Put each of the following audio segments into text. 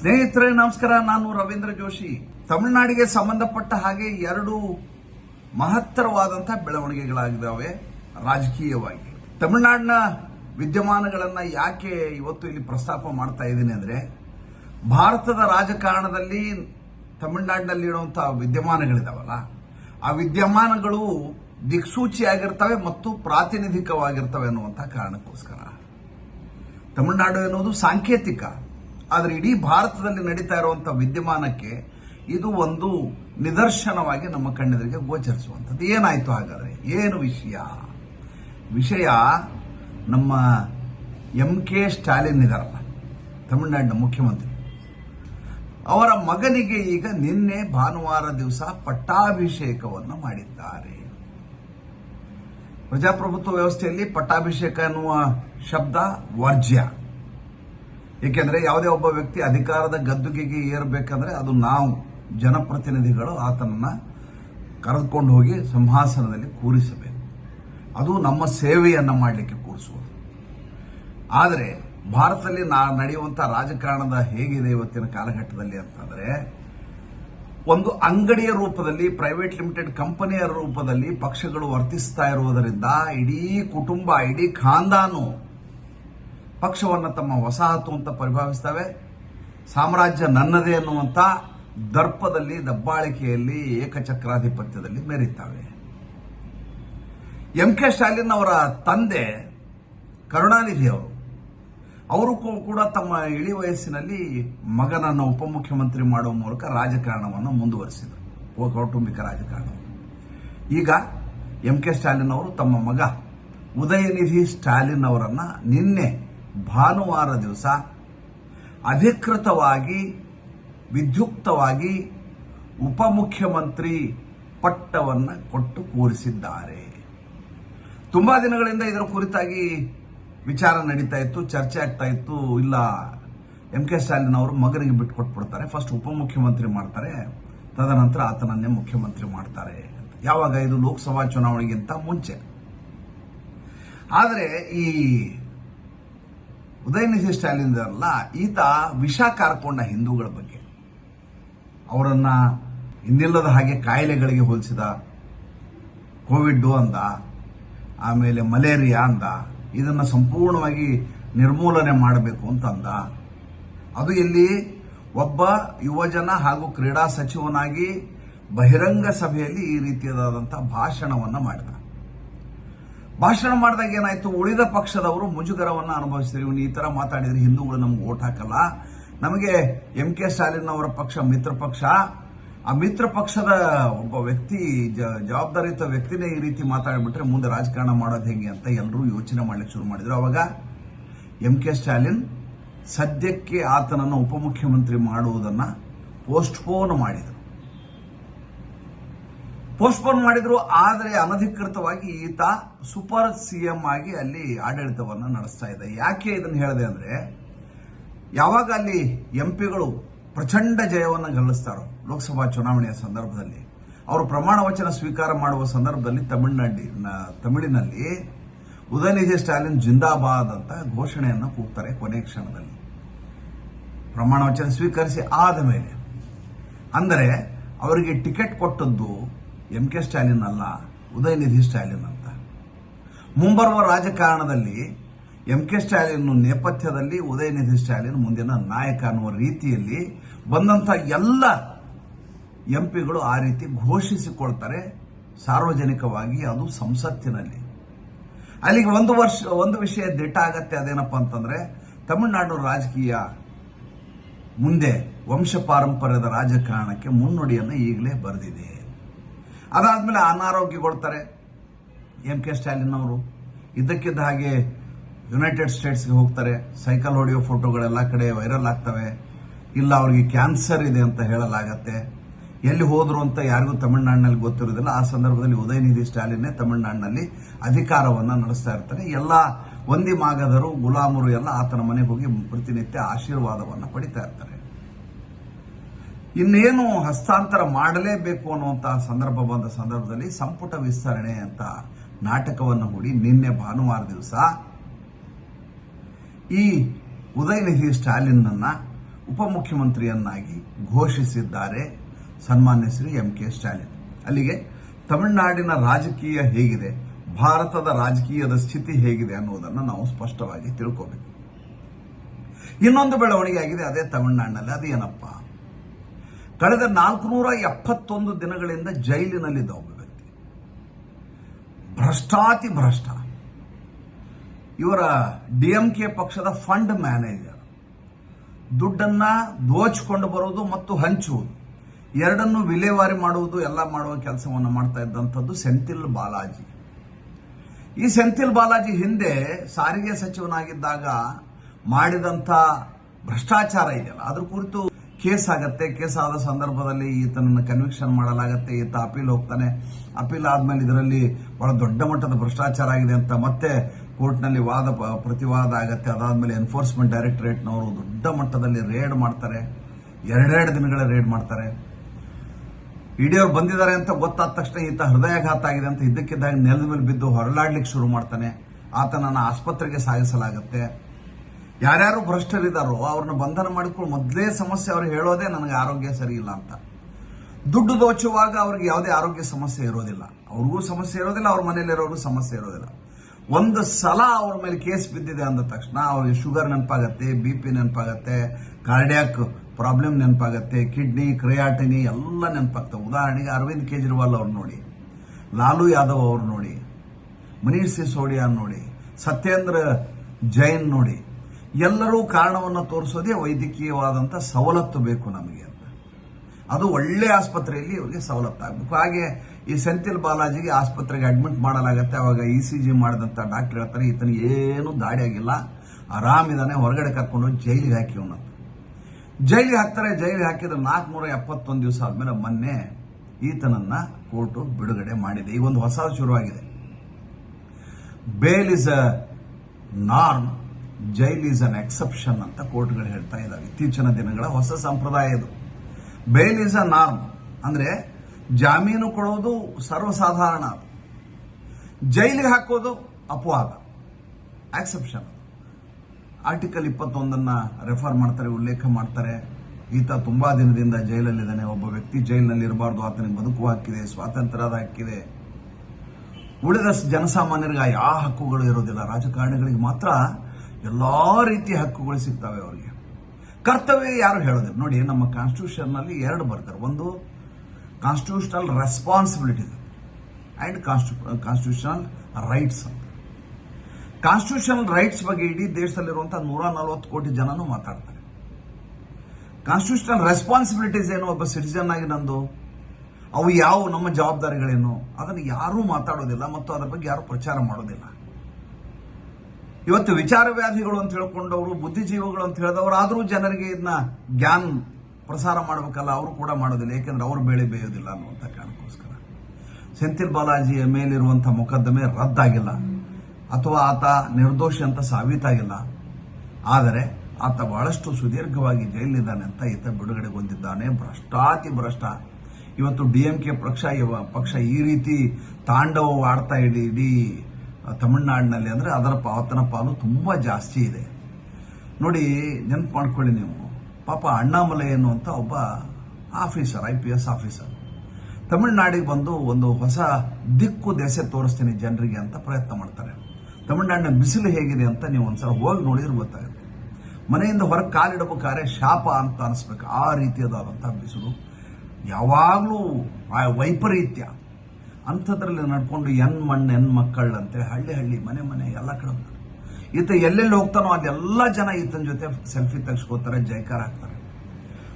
ಸ್ನೇಹಿತರೆ, ನಮಸ್ಕಾರ. ನಾನು ರವೀಂದ್ರ ಜೋಶಿ. ತಮಿಳುನಾಡಿಗೆ ಸಂಬಂಧಪಟ್ಟ ಹಾಗೆ ಎರಡು ಮಹತ್ತರವಾದಂತಹ ಬೆಳವಣಿಗೆಗಳಾಗಿದ್ದಾವೆ. ರಾಜಕೀಯವಾಗಿ. ತಮಿಳುನಾಡಿನ ವಿದ್ಯಮಾನಗಳನ್ನ ಯಾಕೆ ಇವತ್ತು ಇಲ್ಲಿ ಪ್ರಸ್ತಾಪ ಮಾಡ್ತಾ ಇದ್ದೀನಿ ಅಂದ್ರೆ, ಭಾರತದ ರಾಜಕಾರಣದಲ್ಲಿ ತಮಿಳುನಾಡಿನಲ್ಲಿರುವಂತಹ ವಿದ್ಯಮಾನಗಳಿದಾವಲ್ಲ, ಆ ವಿದ್ಯಮಾನಗಳು ದಿಕ್ಸೂಚಿಯಾಗಿರ್ತವೆ ಮತ್ತು ಪ್ರಾತಿನಿಧಿಕವಾಗಿರ್ತವೆ ಅನ್ನುವಂಥ ಕಾರಣಕ್ಕೋಸ್ಕರ. ತಮಿಳುನಾಡು ಎನ್ನುವುದು ಸಾಂಕೇತಿಕ. ಆದರೆ ಇಡೀ ಭಾರತದಲ್ಲಿ ನಡೀತಾ ಇರುವಂತಹ ವಿದ್ಯಮಾನಕ್ಕೆ ಇದು ಒಂದು ನಿದರ್ಶನವಾಗಿ ನಮ್ಮ ಕಣ್ಣೆದುರಿಗೆ ಗೋಚರಿಸುವಂಥದ್ದು. ಏನಾಯ್ತು ಹಾಗಾದರೆ? ಏನು ವಿಷಯ? ವಿಷಯ ನಮ್ಮ ಎಂ ಕೆ ಸ್ಟಾಲಿನ್ ಇದಾರಲ್ಲ, ತಮಿಳುನಾಡಿನ ಮುಖ್ಯಮಂತ್ರಿ. ಅವರ ಮಗನಿಗೆ ಈಗ ನಿನ್ನೆ ಭಾನುವಾರ ದಿವಸ ಪಟ್ಟಾಭಿಷೇಕವನ್ನು ಮಾಡಿದ್ದಾರೆ. ಪ್ರಜಾಪ್ರಭುತ್ವ ವ್ಯವಸ್ಥೆಯಲ್ಲಿ ಪಟ್ಟಾಭಿಷೇಕ ಅನ್ನುವ ಶಬ್ದ ವರ್ಜ್ಯ. ಏಕೆಂದರೆ ಯಾವುದೇ ಒಬ್ಬ ವ್ಯಕ್ತಿ ಅಧಿಕಾರದ ಗದ್ದುಗೆಗೆ ಏರಬೇಕಂದ್ರೆ ಅದು ನಾವು, ಜನಪ್ರತಿನಿಧಿಗಳು ಆತನನ್ನ ಕರೆದುಕೊಂಡು ಹೋಗಿ ಸಿಂಹಾಸನದಲ್ಲಿ ಕೂರಿಸಬೇಕು. ಅದು ನಮ್ಮ ಸೇವೆಯನ್ನ ಮಾಡಲಿಕ್ಕೆ ಕೂರಿಸುವುದು. ಆದರೆ ಭಾರತದಲ್ಲಿ ನಾ ನಡೆಯುವಂತಹ ರಾಜಕಾರಣದ ಹೇಗಿದೆ ಇವತ್ತಿನ ಕಾಲಘಟ್ಟದಲ್ಲಿ ಅಂತಂದ್ರೆ, ಒಂದು ಅಂಗಡಿಯ ರೂಪದಲ್ಲಿ, ಪ್ರೈವೇಟ್ ಲಿಮಿಟೆಡ್ ಕಂಪನಿಯ ರೂಪದಲ್ಲಿ ಪಕ್ಷಗಳು ವರ್ತಿಸ್ತಾ ಇರುವುದರಿಂದ ಇಡೀ ಕುಟುಂಬ, ಇಡೀ ಖಾಂದಾನು ಪಕ್ಷವನ್ನು ತಮ್ಮ ವಸಾಹತು ಅಂತ ಪರಿಭಾವಿಸ್ತವೆ ಸಾಮ್ರಾಜ್ಯ ನನ್ನದೇ ಅನ್ನುವಂಥ ದರ್ಪದಲ್ಲಿ, ದಬ್ಬಾಳಿಕೆಯಲ್ಲಿ, ಏಕಚಕ್ರಾಧಿಪತ್ಯದಲ್ಲಿ ಮೆರೀತಾವೆ. ಎಂ ಕೆ ಸ್ಟಾಲಿನ್ ಅವರ ತಂದೆ ಕರುಣಾನಿಧಿ ಅವರು ಅವರು ಕೂಡ ತಮ್ಮ ಇಳಿ ವಯಸ್ಸಿನಲ್ಲಿ ಮಗನನ್ನು ಉಪಮುಖ್ಯಮಂತ್ರಿ ಮಾಡುವ ಮೂಲಕ ರಾಜಕಾರಣವನ್ನು ಮುಂದುವರಿಸಿದರು. ಕೌಟುಂಬಿಕ ರಾಜಕಾರಣ. ಈಗ ಎಂ ಕೆ ಸ್ಟಾಲಿನ್ ಅವರು ತಮ್ಮ ಮಗ ಉದಯನಿಧಿ ಸ್ಟಾಲಿನ್ ಅವರನ್ನು ನಿನ್ನೆ ಭಾನುವಾರ ದಿವಸ ಅಧಿಕೃತವಾಗಿ, ವಿದ್ಯುಕ್ತವಾಗಿ ಉಪಮುಖ್ಯಮಂತ್ರಿ ಪಟ್ಟವನ್ನು ಕೊಟ್ಟು ಕೂರಿಸಿದ್ದಾರೆ. ತುಂಬಾ ದಿನಗಳಿಂದ ಇದರ ಕುರಿತಾಗಿ ವಿಚಾರ ನಡೀತಾ ಇತ್ತು, ಚರ್ಚೆ ಆಗ್ತಾ ಇತ್ತು. ಇಲ್ಲ, ಎಂ ಕೆ ಸ್ಟಾಲಿನ್ ಅವರು ಮಗನಿಗೆ ಬಿಟ್ಟು ಕೊಟ್ಬಿಡ್ತಾರೆ. ಫಸ್ಟ್ ಉಪಮುಖ್ಯಮಂತ್ರಿ ಮಾಡ್ತಾರೆ, ತದನಂತರ ಆತನನ್ನೇ ಮುಖ್ಯಮಂತ್ರಿ ಮಾಡ್ತಾರೆ. ಯಾವಾಗ? ಇದು ಲೋಕಸಭಾ ಚುನಾವಣೆಗಿಂತ ಮುಂಚೆ. ಆದರೆ ಈ ಉದಯನಿಧಿ ಸ್ಟಾಲಿನ್ ಅಲ್ಲ ಈತ ವಿಷ ಕಾರ್ಕೊಂಡ ಹಿಂದೂಗಳ ಬಗ್ಗೆ. ಅವರನ್ನ ಇನ್ನಿಲ್ಲದ ಹಾಗೆ ಕಾಯಿಲೆಗಳಿಗೆ ಹೋಲಿಸಿದ. ಕೋವಿಡ್ ಅಂದ, ಆಮೇಲೆ ಮಲೇರಿಯಾ ಅಂದ, ಇದನ್ನ ಸಂಪೂರ್ಣವಾಗಿ ನಿರ್ಮೂಲನೆ ಮಾಡಬೇಕು ಅಂತ ಅಂದ. ಅದು ಇಲ್ಲಿ ಒಬ್ಬ ಯುವಜನ ಹಾಗೂ ಕ್ರೀಡಾ ಸಚಿವನಾಗಿ ಬಹಿರಂಗ ಸಭೆಯಲ್ಲಿ ಈ ರೀತಿಯಾದಂತಹ ಭಾಷಣವನ್ನು ಮಾಡಿದ. ಭಾಷಣ ಮಾಡಿದಾಗ ಏನಾಯ್ತು? ಉಳಿದ ಪಕ್ಷದವರು ಮುಜುಗರವನ್ನ ಅನುಭವಿಸಿದ್ರು. ಇವನು ಈ ತರ ಮಾತಾಡಿದ್ರೆ ಹಿಂದೂಗಳು ನಮ್ಗೆ ಓಟ್ ಹಾಕಲ್ಲ. ನಮಗೆ ಎಂ ಕೆ ಸ್ಟಾಲಿನ್ ಅವರ ಪಕ್ಷ ಮಿತ್ರ ಪಕ್ಷ. ಆ ಮಿತ್ರ ಪಕ್ಷದ ಒಬ್ಬ ವ್ಯಕ್ತಿ ಜವಾಬ್ದಾರಿಯುತ ವ್ಯಕ್ತಿನೇ ಈ ರೀತಿ ಮಾತಾಡಿಬಿಟ್ರೆ ಮುಂದೆ ರಾಜಕಾರಣ ಮಾಡೋದು ಹೆಂಗೆ ಅಂತ ಎಲ್ಲರೂ ಯೋಚನೆ ಮಾಡಲಿಕ್ಕೆ ಶುರು ಮಾಡಿದ್ರು. ಅವಾಗ ಎಂ ಕೆ ಸ್ಟಾಲಿನ್ ಸದ್ಯಕ್ಕೆ ಆತನನ್ನು ಉಪಮುಖ್ಯಮಂತ್ರಿ ಮಾಡುವುದನ್ನ ಪೋಸ್ಟ್ಪೋನ್ ಮಾಡಿದರು. ಪೋಸ್ಟ್ಪೋನ್ ಮಾಡಿದ್ರು, ಆದರೆ ಅನಧಿಕೃತವಾಗಿ ಈತ ಸೂಪರ್ ಸಿಎಂ ಆಗಿ ಅಲ್ಲಿ ಆಡಳಿತವನ್ನು ನಡೆಸ್ತಾ ಇದೆ ಯಾಕೆ ಇದನ್ನು ಹೇಳಿದೆ ಅಂದ್ರೆ, ಯಾವಾಗ ಅಲ್ಲಿ ಎಂಪಿಗಳು ಪ್ರಚಂಡ ಜಯವನ್ನು ಗಳಿಸ್ತಾರೋ ಲೋಕಸಭಾ ಚುನಾವಣೆಯ ಸಂದರ್ಭದಲ್ಲಿ, ಅವರು ಪ್ರಮಾಣ ವಚನ ಸ್ವೀಕಾರ ಮಾಡುವ ಸಂದರ್ಭದಲ್ಲಿ ತಮಿಳುನಾಡಿ ತಮಿಳಿನಲ್ಲಿ ಉದಯನಿಧಿ ಸ್ಟಾಲಿನ್ ಜಿಂದಾಬಾದ್ ಅಂತ ಘೋಷಣೆಯನ್ನು ಕೂಗ್ತಾರೆ ಕೊನೆ ಕ್ಷಣದಲ್ಲಿ. ಪ್ರಮಾಣ ವಚನ ಸ್ವೀಕರಿಸಿ ಆದ ಮೇಲೆ, ಅಂದರೆ ಅವರಿಗೆ ಟಿಕೆಟ್ ಕೊಟ್ಟದ್ದು ಎಂ ಕೆ ಸ್ಟಾಲಿನ್ ಅಲ್ಲ, ಉದಯನಿಧಿ ಸ್ಟಾಲಿನ್ ಅಂತ. ಮುಂಬರುವ ರಾಜಕಾರಣದಲ್ಲಿ ಎಂ ಕೆ ಸ್ಟಾಲಿನ್ ನೇಪಥ್ಯದಲ್ಲಿ ಉದಯನಿಧಿ ಸ್ಟಾಲಿನ್ ಮುಂದಿನ ನಾಯಕ ಅನ್ನುವ ರೀತಿಯಲ್ಲಿ ಬಂದಂತ ಎಲ್ಲ ಎಂಪಿಗಳು ಆ ರೀತಿ ಘೋಷಿಸಿಕೊಳ್ತಾರೆ ಸಾರ್ವಜನಿಕವಾಗಿ ಅದು ಸಂಸತ್ತಿನಲ್ಲಿ. ಅಲ್ಲಿಗೆ ಒಂದು ವರ್ಷ, ಒಂದು ವಿಷಯ ದಿಟ್ಟ ಆಗತ್ತೆ ಅದೇನಪ್ಪ ಅಂತಂದ್ರೆ, ತಮಿಳುನಾಡು ರಾಜಕೀಯ ಮುಂದೆ ವಂಶ ಪಾರಂಪರ್ಯದ ರಾಜಕಾರಣಕ್ಕೆ ಮುನ್ನುಡಿಯನ್ನು ಈಗಲೇ ಬರೆದಿದೆ. ಅದಾದ್ಮೇಲೆ ಅನಾರೋಗ್ಯಗೊಳ್ತಾರೆ. ಎಂ ಕೆ ಸ್ಟಾಲಿನ್ ಅವರು. ಇದ್ದಕ್ಕಿದ್ದ ಹಾಗೆ ಯುನೈಟೆಡ್ ಸ್ಟೇಟ್ಸ್ಗೆ ಹೋಗ್ತಾರೆ. ಸೈಕಲ್ ಹೊಡೆಯೋ ಫೋಟೋಗಳೆಲ್ಲ ಕಡೆ ವೈರಲ್ ಆಗ್ತವೆ. ಇಲ್ಲ ಅವ್ರಿಗೆ ಕ್ಯಾನ್ಸರ್ ಇದೆ ಅಂತ ಹೇಳಲಾಗತ್ತೆ. ಎಲ್ಲಿ ಹೋದ್ರು ಅಂತ ಯಾರಿಗೂ ತಮಿಳುನಾಡಿನಲ್ಲಿ ಗೊತ್ತಿರೋದಿಲ್ಲ ಆ ಸಂದರ್ಭದಲ್ಲಿ ಉದಯನಿಧಿ ಸ್ಟಾಲಿನ್ನೇ ತಮಿಳುನಾಡಿನಲ್ಲಿ ಅಧಿಕಾರವನ್ನ ನಡೆಸ್ತಾ ಇರ್ತಾರೆ. ಎಲ್ಲ ಒಂದಿ ಮಾಗದರು, ಗುಲಾಮರು ಎಲ್ಲ ಆತನ ಮನೆಗೆ ಹೋಗಿ ಪ್ರತಿನಿತ್ಯ ಆಶೀರ್ವಾದವನ್ನು ಪಡಿತಾ ಇರ್ತಾರೆ. ಇನ್ನೇನು ಹಸ್ತಾಂತರ ಮಾಡಲೇಬೇಕು ಅನ್ನುವಂತಹ ಸಂದರ್ಭ ಬಂದ ಸಂದರ್ಭದಲ್ಲಿ ಸಂಪುಟ ವಿಸ್ತರಣೆ ಅಂತ ನಾಟಕವನ್ನು ಹೂಡಿ ನಿನ್ನೆ ಭಾನುವಾರ ದಿವಸ ಈ ಉದಯನಿಧಿ ಸ್ಟಾಲಿನ್ನನ್ನು ಉಪಮುಖ್ಯಮಂತ್ರಿಯನ್ನಾಗಿ ಘೋಷಿಸಿದ್ದಾರೆ ಸನ್ಮಾನ್ಯ ಶ್ರೀ ಎಂ ಕೆ ಸ್ಟಾಲಿನ್. ಅಲ್ಲಿಗೆ ತಮಿಳುನಾಡಿನ ರಾಜಕೀಯ ಹೇಗಿದೆ, ಭಾರತದ ರಾಜಕೀಯದ ಸ್ಥಿತಿ ಹೇಗಿದೆ ಅನ್ನುವುದನ್ನು ನಾವು ಸ್ಪಷ್ಟವಾಗಿ ತಿಳ್ಕೋಬೇಕು. ಇನ್ನೊಂದು ಬೆಳವಣಿಗೆ ಆಗಿದೆ ಅದೇ ತಮಿಳುನಾಡಿನಲ್ಲಿ, ಅದೇನಪ್ಪ? ಕಳೆದ ನಾಲ್ಕುನೂರ ಎಪ್ಪತ್ತೊಂದು ದಿನಗಳಿಂದ ಜೈಲಿನಲ್ಲಿದ್ದ ಒಬ್ಬ ವ್ಯಕ್ತಿ. ಭ್ರಷ್ಟಾತಿ ಭ್ರಷ್ಟ. ಇವರ ಡಿಎಂಕೆ ಪಕ್ಷದ ಫಂಡ್ ಮ್ಯಾನೇಜರ್. ದುಡ್ಡನ್ನ ದೋಚಿಕೊಂಡು ಬರುವುದು ಮತ್ತು ಹಂಚುವುದು. ಎರಡನ್ನು ವಿಲೇವಾರಿ ಮಾಡುವುದು, ಎಲ್ಲ ಮಾಡುವ ಕೆಲಸವನ್ನು ಮಾಡ್ತಾ ಇದ್ದಂಥದ್ದು ಸೆಂಥಿಲ್ ಬಾಲಾಜಿ. ಈ ಸೆಂಥಿಲ್ ಬಾಲಾಜಿ ಹಿಂದೆ ಸಾರಿಗೆ ಸಚಿವನಾಗಿದ್ದಾಗ ಮಾಡಿದಂಥ ಭ್ರಷ್ಟಾಚಾರ ಇದೆಯಲ್ಲ, ಅದ್ರ ಕುರಿತು ಕೇಸ್ ಆಗತ್ತೆ, ಕೇಸ್ ಆದ ಸಂದರ್ಭದಲ್ಲಿ ಈತನನ್ನು ಕನ್ವಿಕ್ಷನ್ ಮಾಡಲಾಗತ್ತೆ, ಈತ ಅಪೀಲ್ ಹೋಗ್ತಾನೆ. ಅಪೀಲ್ ಆದ್ಮೇಲೆ ಇದರಲ್ಲಿ ಬಹಳ ದೊಡ್ಡ ಮಟ್ಟದ ಭ್ರಷ್ಟಾಚಾರ ಆಗಿದೆ ಅಂತ ಮತ್ತೆ ಕೋರ್ಟ್ನಲ್ಲಿ ವಾದ ಪ್ರತಿವಾದ ಆಗತ್ತೆ. ಅದಾದ್ಮೇಲೆ ಎನ್ಫೋರ್ಸ್ಮೆಂಟ್ ಡೈರೆಕ್ಟರೇಟ್ನವರು ದೊಡ್ಡ ಮಟ್ಟದಲ್ಲಿ ರೇಡ್ ಮಾಡ್ತಾರೆ. ಎರಡೆರಡು ದಿನಗಳ ರೇಡ್ ಮಾಡ್ತಾರೆ. ಇಡಿಯವ್ರು ಬಂದಿದ್ದಾರೆ ಅಂತ ಗೊತ್ತಾದ ತಕ್ಷಣ ಈತ ಹೃದಯಾಘಾತ ಆಗಿದೆ ಅಂತ ಇದ್ದಕ್ಕಿದ್ದಾಗ ನೆಲದ ಮೇಲೆ ಬಿದ್ದು ಹೊರಲಾಡ್ಲಿಕ್ಕೆ ಶುರು ಮಾಡ್ತಾನೆ. ಆತನನ್ನ ಆಸ್ಪತ್ರೆಗೆ ಸಾಗಿಸಲಾಗುತ್ತೆ. ಯಾರ್ಯಾರು ಭ್ರಷ್ಟರಿದ್ದಾರೋ ಅವ್ರನ್ನ ಬಂಧನ ಮಾಡಿಕೊಂಡು ಮೊದಲೇ ಸಮಸ್ಯೆ ಅವ್ರು ಹೇಳೋದೇ ನನಗೆ ಆರೋಗ್ಯ ಸರಿ ಇಲ್ಲ ಅಂತ. ದುಡ್ಡು ದೋಚುವಾಗ ಅವ್ರಿಗೆ ಯಾವುದೇ ಆರೋಗ್ಯ ಸಮಸ್ಯೆ ಇರೋದಿಲ್ಲ. ಅವ್ರಿಗೂ ಸಮಸ್ಯೆ ಇರೋದಿಲ್ಲ, ಅವ್ರ ಮನೇಲಿರೋರಿಗೂ ಸಮಸ್ಯೆ ಇರೋದಿಲ್ಲ. ಒಂದು ಸಲ ಅವ್ರ ಮೇಲೆ ಕೇಸ್ ಬಿದ್ದಿದೆ ಅಂದ ತಕ್ಷಣ ಅವ್ರಿಗೆ ಶುಗರ್ ನೆನಪಾಗತ್ತೆ, ಬಿ ಪಿ ನೆನಪಾಗತ್ತೆ, ಕಾರ್ಡಿಯಾಕ್ ಪ್ರಾಬ್ಲಮ್ ನೆನಪಾಗತ್ತೆ, ಕಿಡ್ನಿ, ಕ್ರಿಯಾಟಿನಿ ಎಲ್ಲ ನೆನಪಾಗ್ತವೆ. ಉದಾಹರಣೆಗೆ ಅರವಿಂದ್ ಕೇಜ್ರಿವಾಲ್ ಅವ್ರು ನೋಡಿ, ಲಾಲು ಯಾದವ್ ಅವ್ರು ನೋಡಿ ಮನೀಶ್ ಸಿಸೋಡಿಯಾ ನೋಡಿ, ಸತ್ಯೇಂದ್ರ ಜೈನ್ ನೋಡಿ ಎಲ್ಲರೂ ಕಾರಣವನ್ನು ತೋರಿಸೋದೇ ವೈದ್ಯಕೀಯವಾದಂಥ ಸವಲತ್ತು ಬೇಕು ನಮಗೆ ಅಂತ. ಅದು ಒಳ್ಳೆ ಆಸ್ಪತ್ರೆಯಲ್ಲಿ ಇವರಿಗೆ ಸವಲತ್ತಾಗಬೇಕು. ಹಾಗೆ ಈ ಸೆಂಥಿಲ್ ಬಾಲಾಜಿಗೆ ಆಸ್ಪತ್ರೆಗೆ ಅಡ್ಮಿಟ್ ಮಾಡಲಾಗತ್ತೆ. ಅವಾಗ ಇ ಸಿ ಜಿ ಮಾಡಿದಂಥ ಡಾಕ್ಟರ್ ಹೇಳ್ತಾರೆ, ಈತನಿಗೆ ಏನು ದಾಡಿ ಆಗಿಲ್ಲ. ಆರಾಮಿದಾನೆ, ಹೊರಗಡೆ ಕರ್ಕೊಂಡು ಜೈಲಿಗೆ ಹಾಕಿ ಅಂತ ಜೈಲಿಗೆ ಹಾಕ್ತಾರೆ. ಜೈಲಿಗೆ ಹಾಕಿದ್ರೆ ನಾಲ್ಕುನೂರ ಎಪ್ಪತ್ತೊಂದು ದಿವಸ ಆದಮೇಲೆ ಮೊನ್ನೆ ಈತನನ್ನ ಕೋರ್ಟು ಬಿಡುಗಡೆ ಮಾಡಿದೆ. ಈಗ ಒಂದು ಹೊಸ ಶುರುವಾಗಿದೆ. Bail is a norm. Jail is an exception ಅಂತ ಕೋರ್ಟ್ಗಳು ಹೇಳ್ತಾ ಇದ್ದಾವೆ ಇತ್ತೀಚಿನ ದಿನಗಳ ಹೊಸ ಸಂಪ್ರದಾಯ ಇದು. ಬೇಲ್ ಈಸ್ ಅ ನಾರ್ಮ್ ಅಂದ್ರೆ ಜಾಮೀನು ಕೊಡೋದು ಸರ್ವಸಾಧಾರಣ ಜೈಲಿಗೆ ಹಾಕೋದು ಅಪವಾದ. ಎಕ್ಸೆಪ್ಷನ್ ಆರ್ಟಿಕಲ್ ಇಪ್ಪತ್ತೊಂದನ್ನ ರೆಫರ್ ಮಾಡ್ತಾರೆ, ಉಲ್ಲೇಖ ಮಾಡ್ತಾರೆ. ಈತ ತುಂಬಾ ದಿನದಿಂದ ಜೈಲಲ್ಲಿದ್ದಾನೆ. ಒಬ್ಬ ವ್ಯಕ್ತಿ ಜೈಲಿನಲ್ಲಿ ಇರಬಾರ್ದು. ಆತನಿಗೆ ಬದುಕು ಹಾಕಿದೆ, ಸ್ವಾತಂತ್ರ್ಯದ ಹಾಕಿದೆ. ಉಳಿದ ಜನಸಾಮಾನ್ಯರಿಗೆ ಯಾವ ಹಕ್ಕುಗಳು ಇರೋದಿಲ್ಲ. ರಾಜಕಾರಣಿಗಳಿಗೆ ಮಾತ್ರ ಎಲ್ಲಾ ರೀತಿಯ ಹಕ್ಕುಗಳು ಸಿಗ್ತವೆ ಅವರಿಗೆ. ಕರ್ತವ್ಯ ಯಾರು ಹೇಳೋದಿಲ್ಲ. ನೋಡಿ, ನಮ್ಮ ಕಾನ್ಸ್ಟಿಟ್ಯೂಷನ್ನಲ್ಲಿ ಎರಡು ಬರ್ತಾರೆ ಒಂದು constitutional responsibility and constitutional rights ಅಂತ. ಕಾನ್ಸ್ಟಿಟ್ಯೂಷನಲ್ ರೈಟ್ಸ್ ಬಗ್ಗೆ ಇಡೀ ದೇಶದಲ್ಲಿರುವಂಥ ನೂರ ನಲವತ್ತು ಕೋಟಿ ಜನನೂ ಮಾತಾಡ್ತಾರೆ. ಕಾನ್ಸ್ಟಿಟ್ಯೂಷನಲ್ ರೆಸ್ಪಾನ್ಸಿಬಿಲಿಟೀಸ್ ಏನು? ಒಬ್ಬ ಸಿಟಿಸನ್ ಆಗಿ ನಂದು, ಅವು ಯಾವ ನಮ್ಮ ಜವಾಬ್ದಾರಿಗಳೇನು? ಅದನ್ನು ಯಾರೂ ಮಾತಾಡೋದಿಲ್ಲ ಮತ್ತು ಅದರ ಬಗ್ಗೆ ಯಾರು ಪ್ರಚಾರ ಮಾಡೋದಿಲ್ಲ. ಇವತ್ತು ವಿಚಾರ ವ್ಯಾಧಿಗಳು ಅಂತ ಹೇಳ್ಕೊಂಡವರು, ಬುದ್ಧಿಜೀವಿಗಳು ಅಂತ ಹೇಳಿದವರು, ಆದರೂ ಜನರಿಗೆ ಇದನ್ನ ಜ್ಞಾನ ಪ್ರಸಾರ ಮಾಡಬೇಕಲ್ಲ, ಅವರು ಕೂಡ ಮಾಡೋದಿಲ್ಲ. ಏಕೆಂದ್ರೆ ಅವರು ಬೆಳೆ ಬೇಯೋದಿಲ್ಲ ಅನ್ನುವಂಥ ಕಾರಣಕ್ಕೋಸ್ಕರ. ಸೆಂಥಿಲ್ ಬಾಲಾಜಿಯ ಮೇಲಿರುವಂಥ ಮೊಕದ್ದಮೆ ರದ್ದಾಗಿಲ್ಲ. ಅಥವಾ ಆತ ನಿರ್ದೋಷಿ ಅಂತ ಸಾಬೀತಾಗಿಲ್ಲ. ಆದರೆ ಆತ ಬಹಳಷ್ಟು ಸುದೀರ್ಘವಾಗಿ ಜೈಲಿದ್ದಾನೆ ಅಂತ ಈತ ಬಿಡುಗಡೆಗೊಂಡಿದ್ದಾನೆ. ಭ್ರಷ್ಟಾತಿ ಭ್ರಷ್ಟ. ಇವತ್ತು ಡಿ ಎಂ ಕೆ ಪಕ್ಷ ಪಕ್ಷ ಈ ರೀತಿ ತಾಂಡವ ಆಡ್ತಾ ಇಡೀ ಇಡೀ ತಮಿಳುನಾಡಿನಲ್ಲಿ ಅಂದ್ರೆ ಅದರ ಪಾವತನ ಪಾಲು ತುಂಬಾ ಜಾಸ್ತಿ ಇದೆ. ನೋಡಿ, ನೆನಪು ಮಾಡ್ಕೊಳ್ಳಿ ನೀವು. ಪಾಪ ಅಣ್ಣಾಮಲೈ ಅನ್ನುವಂಥ ಒಬ್ಬ officer, I P S officer. ತಮಿಳುನಾಡಿಗೆ ಬಂದು ಒಂದು ಹೊಸ ದಿಕ್ಕು ದೆಸೆ ತೋರಿಸ್ತೀನಿ ಜನರಿಗೆ ಅಂತ ಪ್ರಯತ್ನ ಮಾಡ್ತಾರೆ. ತಮಿಳ್ನಾಡಿನ ಬಿಸಿಲು ಹೇಗಿದೆ ಅಂತ ನೀವು ಒಂದ್ಸಲ ಹೋಗಿ ನೋಡಿದ್ರೆ ಗೊತ್ತಾಗುತ್ತೆ. ಮನೆಯಿಂದ ಹೊರಗೆ ಕಾಲಿಡಬೇಕಾದ್ರೆ ಶಾಪ ಅಂತ ಅನಿಸ್ಬೇಕು. ಆ ರೀತಿಯದಾದಂಥ ಬಿಸಿಲು. ಯಾವಾಗಲೂ ವೈಪರೀತ್ಯ. ಅಂಥದ್ರಲ್ಲಿ ನಡ್ಕೊಂಡು ಎನ್ ಮಣ್ಣು ಎನ್ ಮಕ್ಕಳಂತೆ ಹಳ್ಳಿ ಹಳ್ಳಿ, ಮನೆ ಮನೆ, ಎಲ್ಲ ಕಡೆ. ಈತ ಎಲ್ಲೆಲ್ಲಿ ಹೋಗ್ತಾನೋ ಅದೆಲ್ಲ ಜನ ಈತನ ಜೊತೆ ಸೆಲ್ಫಿ ತೆಗೆಸ್ಕೋತಾರೆ ಜೈಕಾರ ಹಾಕ್ತಾರೆ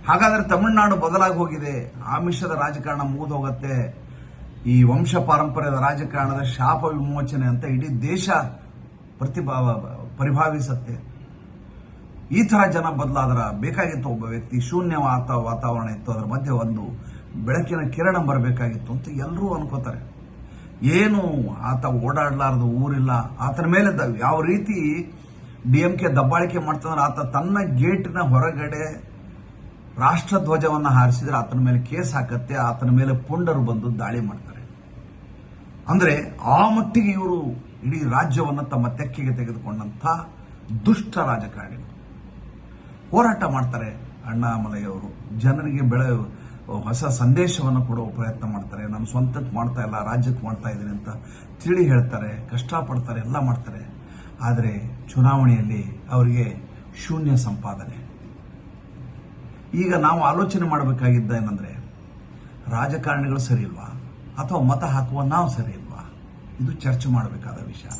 ಹಾಗಾದ್ರೆ ತಮಿಳುನಾಡು ಬದಲಾಗಿ ಹೋಗಿದೆ. ಆಮಿಷದ ರಾಜಕಾರಣ ಮುಗಿದು ಹೋಗುತ್ತೆ ಈ ವಂಶ ಪಾರಂಪರ್ಯದ ರಾಜಕಾರಣದ ಶಾಪ ವಿಮೋಚನೆ ಅಂತ ಇಡೀ ದೇಶ ಪ್ರತಿಭಾವ ಪರಿಭಾವಿಸತ್ತೆ. ಈ ಥರ ಜನ ಬದಲಾದ್ರ ಬೇಕಾಗಿತ್ತು ಒಬ್ಬ ವ್ಯಕ್ತಿ ಶೂನ್ಯ ವಾತಾವರಣ ಇತ್ತು, ಅದರ ಮಧ್ಯೆ ಒಂದು ಬೆಳಕಿನ ಕಿರಣ ಬರಬೇಕಾಗಿತ್ತು ಅಂತ ಎಲ್ಲರೂ ಅನ್ಕೋತಾರೆ. ಏನು ಆತ ಓಡಾಡಲಾರದು ಊರಿಲ್ಲ, ಆತನ ಮೇಲೆ ದ- ಯಾವ ರೀತಿ ಡಿ ಎಂ ಕೆ ದಬ್ಬಾಳಿಕೆ ಮಾಡ್ತಂದ್ರೆ ಆತ ತನ್ನ ಗೇಟಿನ ಹೊರಗಡೆ ರಾಷ್ಟ್ರ ಧ್ವಜವನ್ನು ಹಾರಿಸಿದ್ರೆ ಆತನ ಮೇಲೆ ಕೇಸ್ ಹಾಕತ್ತೆ, ಆತನ ಮೇಲೆ ಪುಂಡರು ಬಂದು ದಾಳಿ ಮಾಡ್ತಾರೆ. ಅಂದ್ರೆ ಆ ಮಟ್ಟಿಗೆ ಇವರು ಇಡೀ ರಾಜ್ಯವನ್ನು ತಮ್ಮ ತೆಕ್ಕೆಗೆ ತೆಗೆದುಕೊಂಡಂಥ ದುಷ್ಟ ರಾಜಕಾರಣಿಗಳು ಹೋರಾಟ ಮಾಡ್ತಾರೆ ಅಣ್ಣಾಮಲೈಯವರು ಜನರಿಗೆ ಬೆಳೆ ಹೊಸ ಸಂದೇಶವನ್ನು ಕೊಡುವ ಪ್ರಯತ್ನ ಮಾಡ್ತಾರೆ. ನಾನು ಸ್ವಂತಕ್ಕೆ ಮಾಡ್ತಾ ಇಲ್ಲ, ರಾಜ್ಯಕ್ಕೆ ಮಾಡ್ತಾ ಇದ್ದೀನಿ ಅಂತ ತಿಳಿ ಹೇಳ್ತಾರೆ, ಕಷ್ಟಪಡ್ತಾರೆ, ಎಲ್ಲ ಮಾಡ್ತಾರೆ. ಆದರೆ ಚುನಾವಣೆಯಲ್ಲಿ ಅವರಿಗೆ ಶೂನ್ಯ ಸಂಪಾದನೆ. ಈಗ ನಾವು ಆಲೋಚನೆ ಮಾಡಬೇಕಾಗಿದ್ದ ಏನಂದ್ರೆ, ರಾಜಕಾರಣಿಗಳು ಸರಿ ಇಲ್ವಾ? ಅಥವಾ ಮತ ಹಾಕುವ ನಾವು ಸರಿ ಇಲ್ವಾ? ಇದು ಚರ್ಚೆ ಮಾಡಬೇಕಾದ ವಿಚಾರ.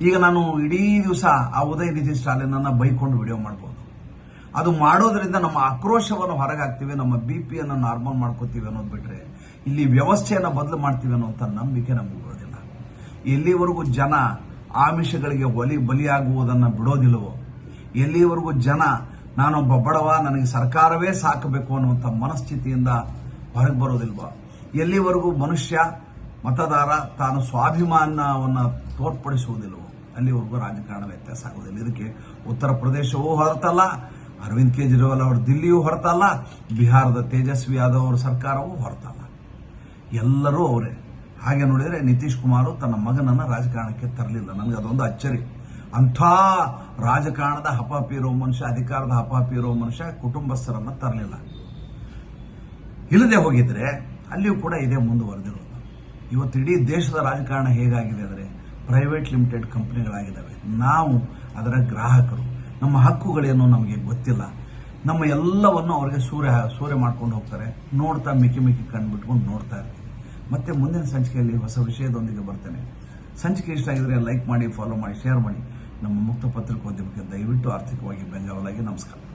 ಈಗ ನಾನು ಇಡೀ ದಿವಸ ಆ ಉದಯ ನಿಧಿ ಸ್ಟಾಲಿನನ್ನ ಬೈಕೊಂಡು ವಿಡಿಯೋ ಮಾಡ್ಬೋದು. ಅದು ಮಾಡೋದ್ರಿಂದ ನಮ್ಮ ಆಕ್ರೋಶವನ್ನು ಹೊರಗಾಗ್ತೀವಿ ನಮ್ಮ ಬಿ ಪಿಯನ್ನು ನಾರ್ಮಲ್ ಮಾಡ್ಕೋತೀವಿ ಅನ್ನೋದು ಬಿಟ್ರೆ ಇಲ್ಲಿ ವ್ಯವಸ್ಥೆಯನ್ನು ಬದಲು ಮಾಡ್ತೀವಿ ಅನ್ನೋಂಥ ನಂಬಿಕೆ ನಮಗೆ ಬರೋದಿಲ್ಲ. ಎಲ್ಲಿವರೆಗೂ ಜನ ಆಮಿಷಗಳಿಗೆ ಒಲಿ ಬಲಿಯಾಗುವುದನ್ನು ಬಿಡೋದಿಲ್ಲವೋ ಎಲ್ಲಿವರೆಗೂ ಜನ ನಾನೊಬ್ಬ ಬಡವ, ನನಗೆ ಸರ್ಕಾರವೇ ಸಾಕಬೇಕು ಅನ್ನುವಂಥ ಮನಸ್ಥಿತಿಯಿಂದ ಹೊರಗೆ ಬರೋದಿಲ್ವೋ, ಎಲ್ಲಿವರೆಗೂ ಮನುಷ್ಯ ಮತದಾರ ತಾನು ಸ್ವಾಭಿಮಾನವನ್ನು ತೋರ್ಪಡಿಸುವುದಿಲ್ಲವೋ ಅಲ್ಲಿವರೆಗೂ ರಾಜಕಾರಣ ವ್ಯತ್ಯಾಸ ಆಗುವುದಿಲ್ಲ. ಇದಕ್ಕೆ ಉತ್ತರ ಪ್ರದೇಶವೂ ಹೊರತಲ್ಲ ಅರವಿಂದ್ ಕೇಜ್ರಿವಾಲ್ ಅವರು ದಿಲ್ಲಿಯೂ ಹೊರತಲ್ಲ, ಬಿಹಾರದ ತೇಜಸ್ವಿ ಯಾದವ್ ಅವರ ಸರ್ಕಾರವೂ ಹೊರತಲ್ಲ. ಎಲ್ಲರೂ ಅವರೇ. ಹಾಗೆ ನೋಡಿದರೆ ನಿತೀಶ್ ಕುಮಾರ್ ತನ್ನ ಮಗನನ್ನು ರಾಜಕಾರಣಕ್ಕೆ ತರಲಿಲ್ಲ. ನನಗೆ ಅದೊಂದು ಅಚ್ಚರಿ. ಅಂಥ ರಾಜಕಾರಣದ ಹಪಾಪಿ ಇರೋ ಮನುಷ್ಯ, ಅಧಿಕಾರದ ಹಪಾಪಿ ಇರೋ ಮನುಷ್ಯ ಕುಟುಂಬಸ್ಥರನ್ನು ತರಲಿಲ್ಲ. ಇಲ್ಲದೆ ಹೋಗಿದ್ರೆ ಅಲ್ಲಿಯೂ ಕೂಡ ಇದೇ ಮುಂದುವರೆದಿರೋದು. ಇವತ್ತು ಇಡೀ ದೇಶದ ರಾಜಕಾರಣ ಹೇಗಾಗಿದೆ ಅಂದರೆ ಪ್ರೈವೇಟ್ ಲಿಮಿಟೆಡ್ ಕಂಪ್ನಿಗಳಾಗಿದ್ದಾವೆ ನಾವು ಅದರ ಗ್ರಾಹಕರು. ನಮ್ಮ ಹಕ್ಕುಗಳೇನು ನಮಗೆ ಗೊತ್ತಿಲ್ಲ. ನಮ್ಮ ಎಲ್ಲವನ್ನು ಅವ್ರಿಗೆ ಸೂರ್ಯ ಸೂರ್ಯ ಮಾಡ್ಕೊಂಡು ಹೋಗ್ತಾರೆ. ನೋಡ್ತಾ ಮಿಕ್ಕಿ ಮಿಕ್ಕಿ ಕಣ್ಣು ಬಿಟ್ಕೊಂಡು ನೋಡ್ತಾ ಇರ್ತೀವಿ. ಮತ್ತೆ ಮುಂದಿನ ಸಂಚಿಕೆಯಲ್ಲಿ ಹೊಸ ವಿಷಯದೊಂದಿಗೆ ಬರ್ತೇನೆ. ಸಂಚಿಕೆ ಇಷ್ಟ ಆಗಿದ್ರೆ ಲೈಕ್ ಮಾಡಿ ಫಾಲೋ ಮಾಡಿ ಶೇರ್ ಮಾಡಿ. ನಮ್ಮ ಮುಕ್ತ ಪತ್ರಿಕೋದ್ಯಮಕ್ಕೆ ದಯವಿಟ್ಟು ಆರ್ಥಿಕವಾಗಿ ಬೆಂಗಾವಲಾಗಿ ನಮಸ್ಕಾರ.